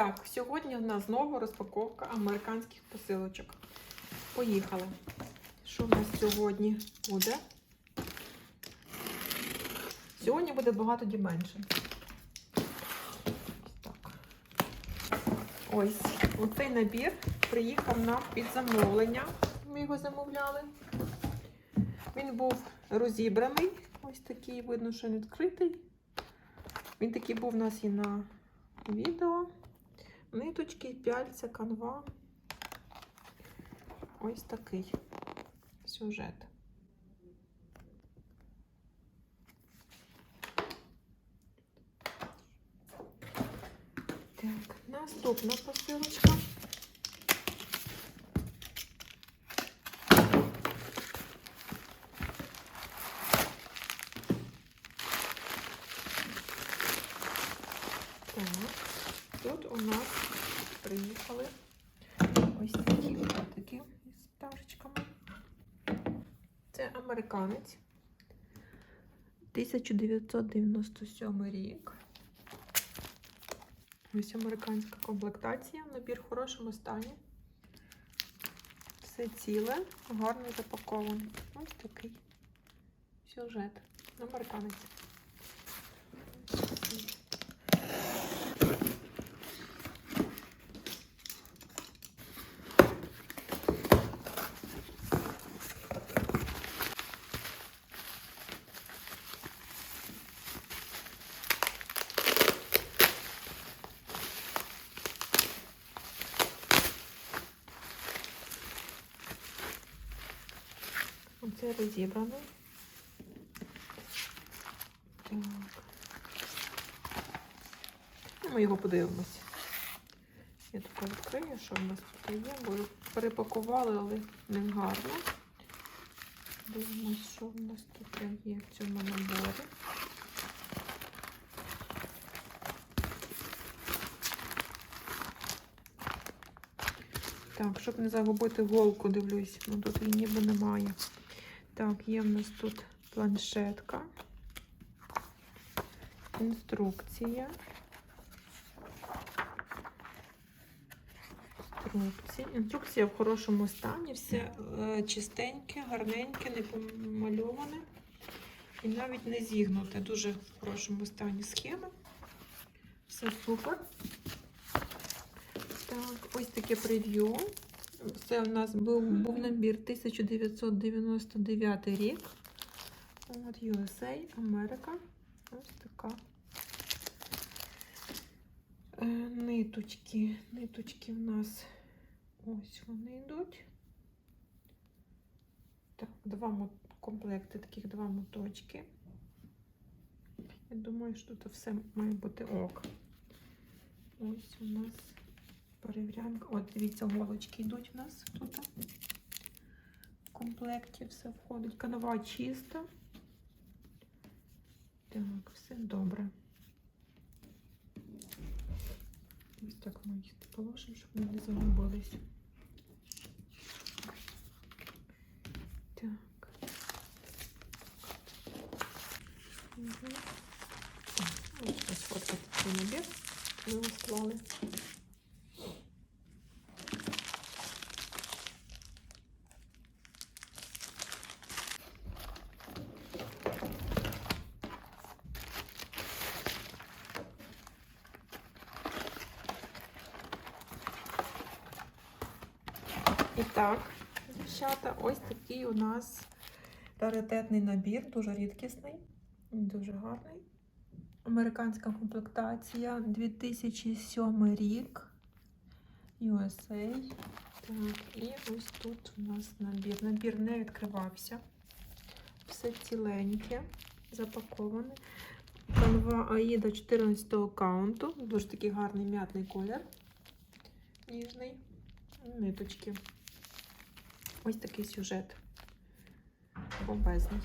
Так, сьогодні в нас знову розпаковка американських посилочок. Поїхали. Що в нас сьогодні буде? Сьогодні буде багато діменшин. Так. Ось, оцей набір приїхав нам під замовлення. Ми його замовляли. Він був розібраний. Ось такий, видно, що він відкритий. Він такий був у нас і на відео. Ниточки, пяльця, канва. Ось такий сюжет. Так, наступна посилочка. Так, тут у нас приїхали ось такі котики з пташечками. Це американець. 1997 рік. Ось американська комплектація. Набір в хорошому стані. Все ціле, гарно запаковане. Ось такий сюжет. Американець. Оце розібраний. Так. Ну, Ми його подивимося. Я таке відкрию, що в нас тут є, бо перепакували, але не гарно. Дивимось, що в нас тут є в цьому наборі. Так, щоб не загубити голку, дивлюсь, ну тут її ніби немає. Так, є в нас тут планшетка, інструкція. Інструкція. Інструкція в хорошому стані, все е, чистеньке, гарненьке, не помальоване і навіть не зігнуте. Дуже в хорошому стані схема. Все супер. Так, ось таке прев'ю. Це у нас був, був набір 1999 рік. От USA, Америка. Ось така. Е, ниточки. Ниточки в нас ось вони йдуть. Так, два комплекти, таких два моточки. Я думаю, що тут все має бути ок. Ось у нас перевіряємо. От, дивіться, голочки йдуть у нас тут. В комплекті все входить. Канава чиста. Так, все добре. Ось так ми їх положимо, щоб вони не загубились. Так. Угу. Ось ось фотки цей набір. Ми склали. І так, дівчата, ось такий у нас раритетний набір, дуже рідкісний, дуже гарний. Американська комплектація 2007 рік. USA. Так, і ось тут у нас набір. Набір не відкривався. Все ціленьке, запаковане. Канва Аїда 14 каунту. Дуже такий гарний м'ятний колір. Ніжний. Ниточки. Ось такий сюжет. Бомбезний.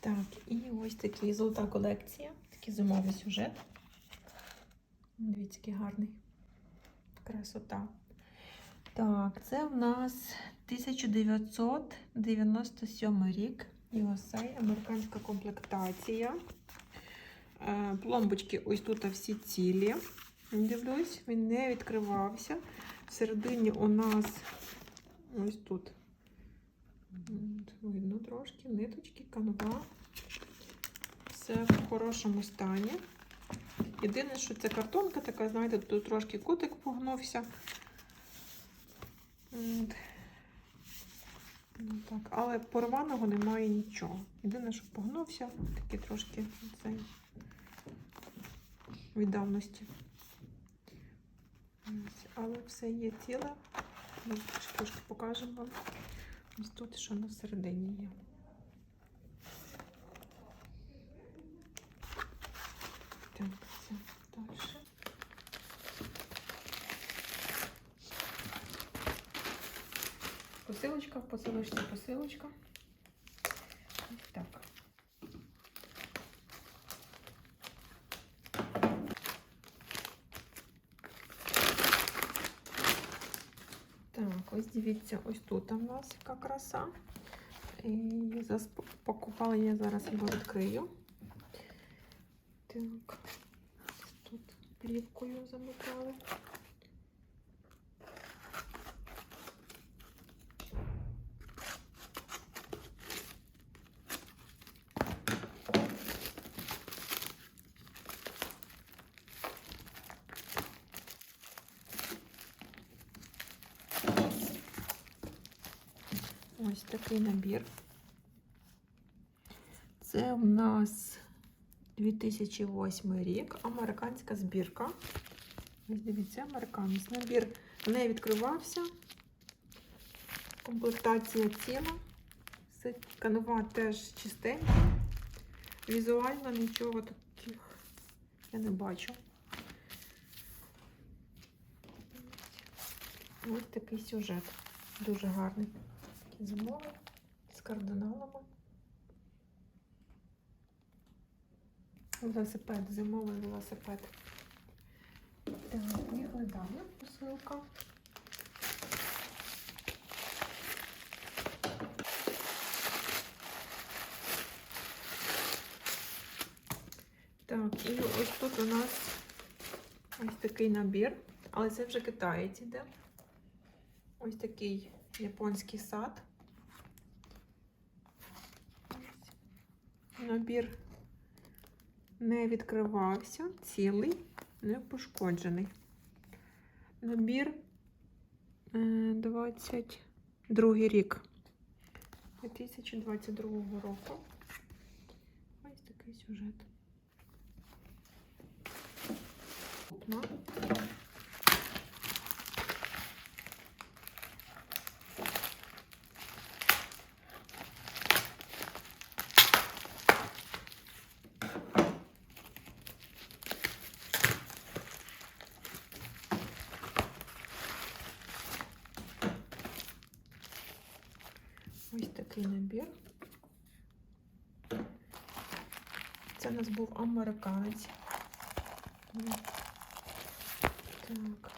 Так, і ось такі золота колекція, такий зимовий сюжет. Дивіться, який гарний. Красота. Так, це в нас 1997 рік. USA, американська комплектація. Е, Пломбочки ось тут всі цілі. Дивлюсь, він не відкривався. Всередині у нас ось тут видно трошки, ниточки, канва. Все в хорошому стані. Єдине, що це картонка така, знаєте, тут трошки кутик погнувся. Ну, так. Але порваного немає нічого. Єдине, що погнувся, такий трошки цей від давності. Але все є ціле. Трошки, покажемо вам. Ось тут що на середині є. Так, все далі. Посилочка, посилочці посилочка. Так. Так, ось дивіться, ось тут у нас яка краса. І запакувала я зараз його відкрию. Так, плівкою замотали. Ось такий набір. Це у нас 2008 рік, американська збірка. Ось дивіться, американець. Набір не відкривався. Комплектація ціла. Все канва теж чистенька. Візуально нічого таких я не бачу. Ось такий сюжет. Дуже гарний. Такий зимовий, з кардиналами. Велосипед, зимовий велосипед. Так, поїхали далі. Посилка. Так, і ось тут у нас ось такий набір, але це вже китаєць іде. Ось такий японський сад. Набір не відкривався, цілий, не пошкоджений. Набір е, 22 рік. 2022 року. Ось такий сюжет. Купна. Ось такий набір. Це у нас був американець. Так.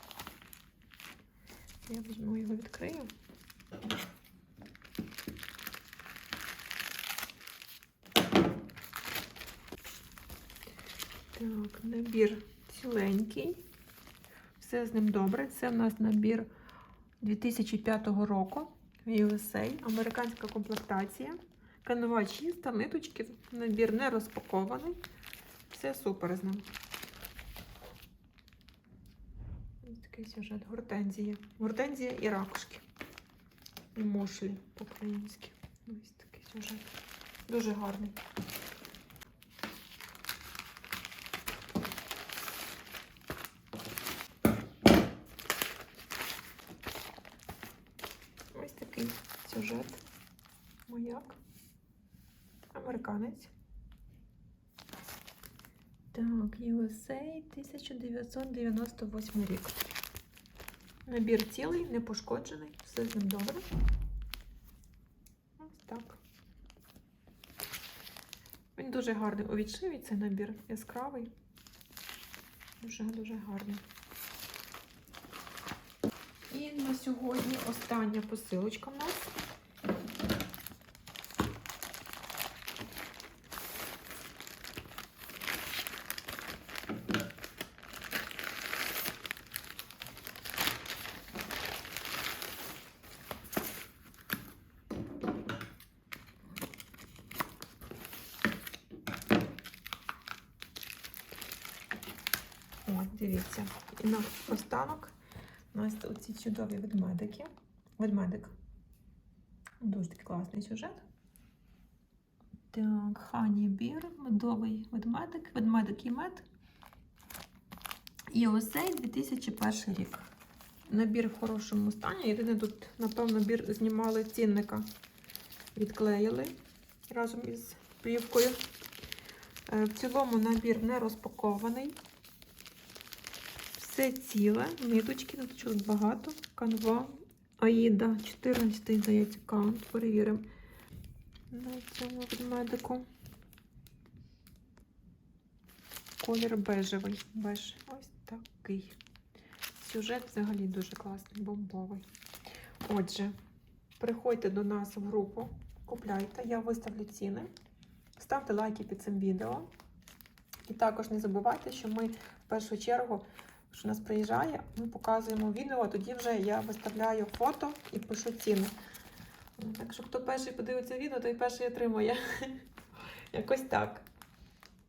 Я візьму його відкрию. Так, набір ціленький. Все з ним добре. Це у нас набір 2005 року. USA, американська комплектація. Канова чиста, ниточки, набір не розпакований. Все супер з ним. Ось такий сюжет. Гортензія. Гортензія і ракушки. І мошлі по-українськи. Ось такий сюжет. Дуже гарний. Ось такий сюжет. Маяк. Американець. Так, USA 1998 рік. Набір цілий, не пошкоджений, все з ним добре. Ось так. Він дуже гарний у відшиві, цей набір яскравий. Дуже-дуже гарний. І на сьогодні остання посилочка в нас. Дивіться. І на останок у нас оці чудові ведмедики. Ведмедик. Дуже такий класний сюжет. Так, Хані Бір, медовий ведмедик, ведмедик і мед. І осей 2001 рік. Набір в хорошому стані. Єдине тут, напевно, бір знімали цінника. Відклеїли разом із плівкою. Е, В цілому набір не розпакований. Все ціле, ниточки, тут багато. Канва, Аїда, 14, здається, каунт. Перевіримо на цьому ведмедику. Колір бежевий. Беж. Ось такий. Сюжет взагалі дуже класний, бомбовий. Отже, приходьте до нас в групу, купляйте, я виставлю ціни. Ставте лайки під цим відео. І також не забувайте, що ми в першу чергу що нас приїжджає, ми показуємо відео, а тоді вже я виставляю фото і пишу ціни. Так що хто перший подивиться відео, той перший отримує. Якось так.